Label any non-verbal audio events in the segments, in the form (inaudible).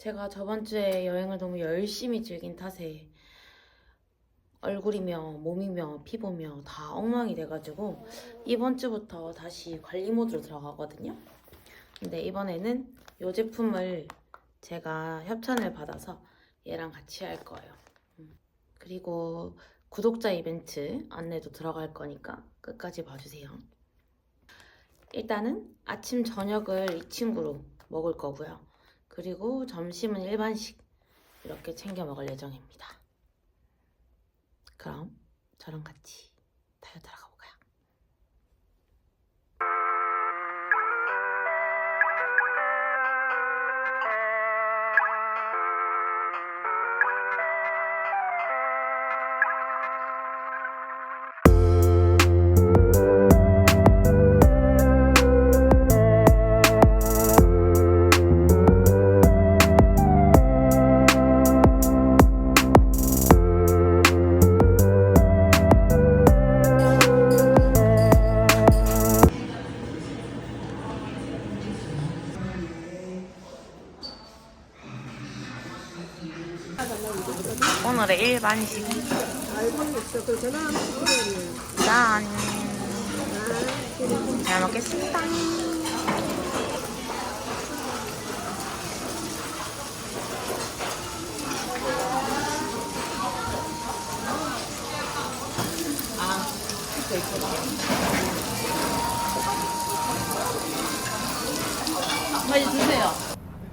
제가 저번 주에 여행을 너무 열심히 즐긴 탓에 얼굴이며 몸이며 피부며 다 엉망이 돼가지고 이번 주부터 다시 관리 모드로 들어가거든요. 근데 이번에는 이 제품을 제가 협찬을 받아서 얘랑 같이 할 거예요. 음. 그리고 구독자 이벤트 안내도 들어갈 거니까 끝까지 봐주세요. 일단은 아침 저녁을 이 친구로 먹을 거고요. 그리고 점심은 일반식 이렇게 챙겨 먹을 예정입니다. 그럼 저랑 같이 다이어트 가볼까요? 오늘의 일반식 짠! 잘 먹겠습니다. 많이 드세요.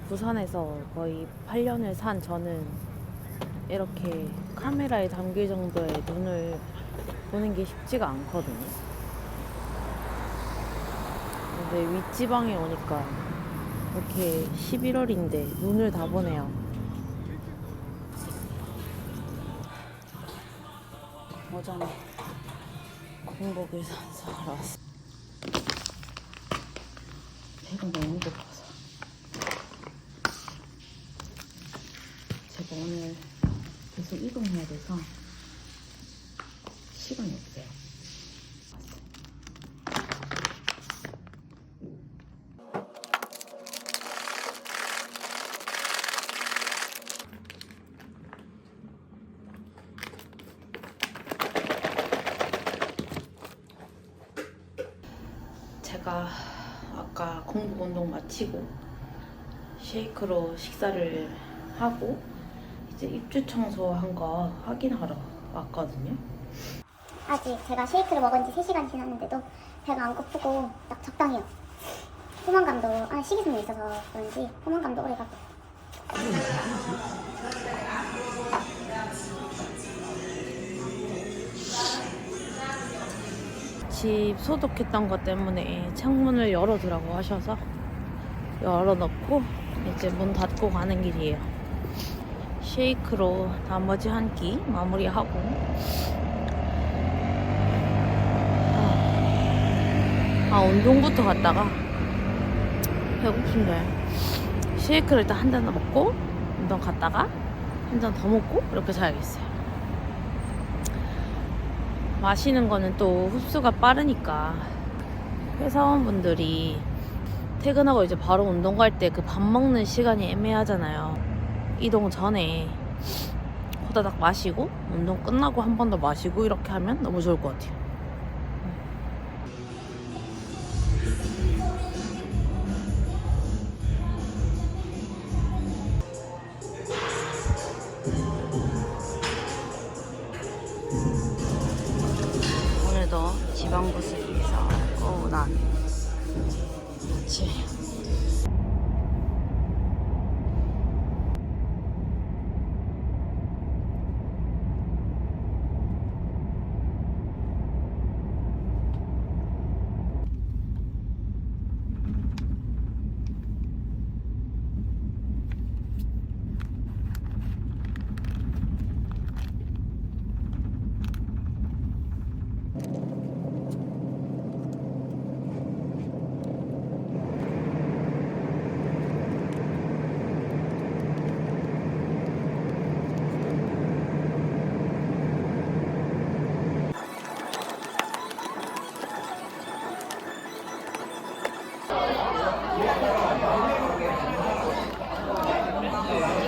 부산에서 거의 8년을 산 저는 이렇게 카메라에 담길 정도의 눈을 보는 게 쉽지가 않거든요. 근데 윗지방에 오니까 이렇게 11월인데 눈을 다 보네요. 오전에 공복을 산성하러 왔어요. 배가 너무 고파서. 제가 오늘 계속 이동해야 돼서 시간이 없어요. 제가 아까 공복 운동 마치고 쉐이크로 식사를 하고 이제 입주 청소한 거 확인하러 왔거든요. 아직 제가 쉐이크를 먹은 지 3시간 지났는데도 배가 안 고프고 딱 적당해요. 포만감도 아, 식이섬유 있어서 그런지 포만감도 오래 가고 집 소독했던 것 때문에 창문을 열어두라고 하셔서 열어놓고 이제 문 닫고 가는 길이에요. 쉐이크로 나머지 한 끼 마무리하고 아, 아, 운동부터 갔다가 배고픈데 쉐이크를 일단 한 잔 더 먹고 운동 갔다가 한 잔 더 먹고 이렇게 자야겠어요. 마시는 거는 또 흡수가 빠르니까 회사원분들이 퇴근하고 이제 바로 운동 갈 때 그 밥 먹는 시간이 애매하잖아요. 이동 전에 호다닥 마시고 운동 끝나고 한 번 더 마시고 이렇게 하면 너무 좋을 것 같아요. 오늘도 지방부스를 위해서 오난 그치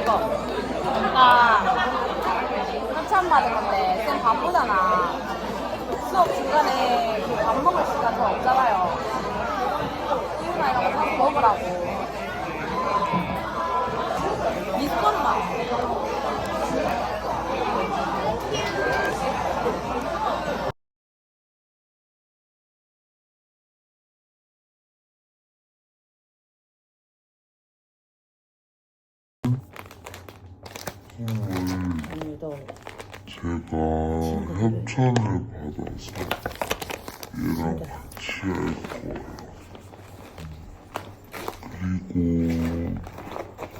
이거 아까 한참 받은 건데 쌤 바쁘잖아. 수업 중간에 그 밥 먹을 시간 더 없잖아요. 우유나 이런 거 사서 먹으라고. 오늘도 제가 협찬을 받아서 얘랑 같이 할 거예요. 그리고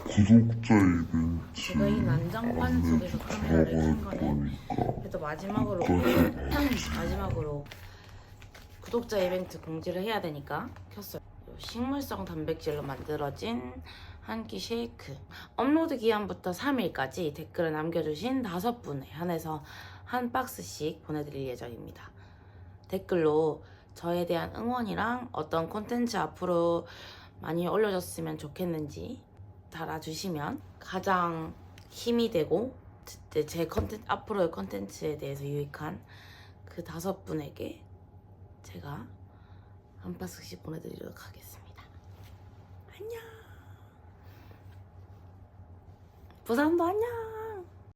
구독자 이벤트 제가 이 난장판 속에서 카메라를 킨 들어갈 거는 그래도 마지막으로 (clears throat) 마지막으로 구독자 이벤트 공지를 해야 되니까 켰어요. 요 식물성 단백질로 만들어진 한 끼 쉐이크. 업로드 기한부터 3일까지 댓글을 남겨주신 다섯 분에 한해서 한 박스씩 보내드릴 예정입니다. 댓글로 저에 대한 응원이랑 어떤 콘텐츠 앞으로 많이 올려줬으면 좋겠는지 달아주시면 가장 힘이 되고 제- 제 컨텐츠 앞으로의 컨텐츠에 대해서 유익한 그 다섯 분에게 제가 한 박스씩 보내드리도록 하겠습니다. 안녕. 부산도 안녕.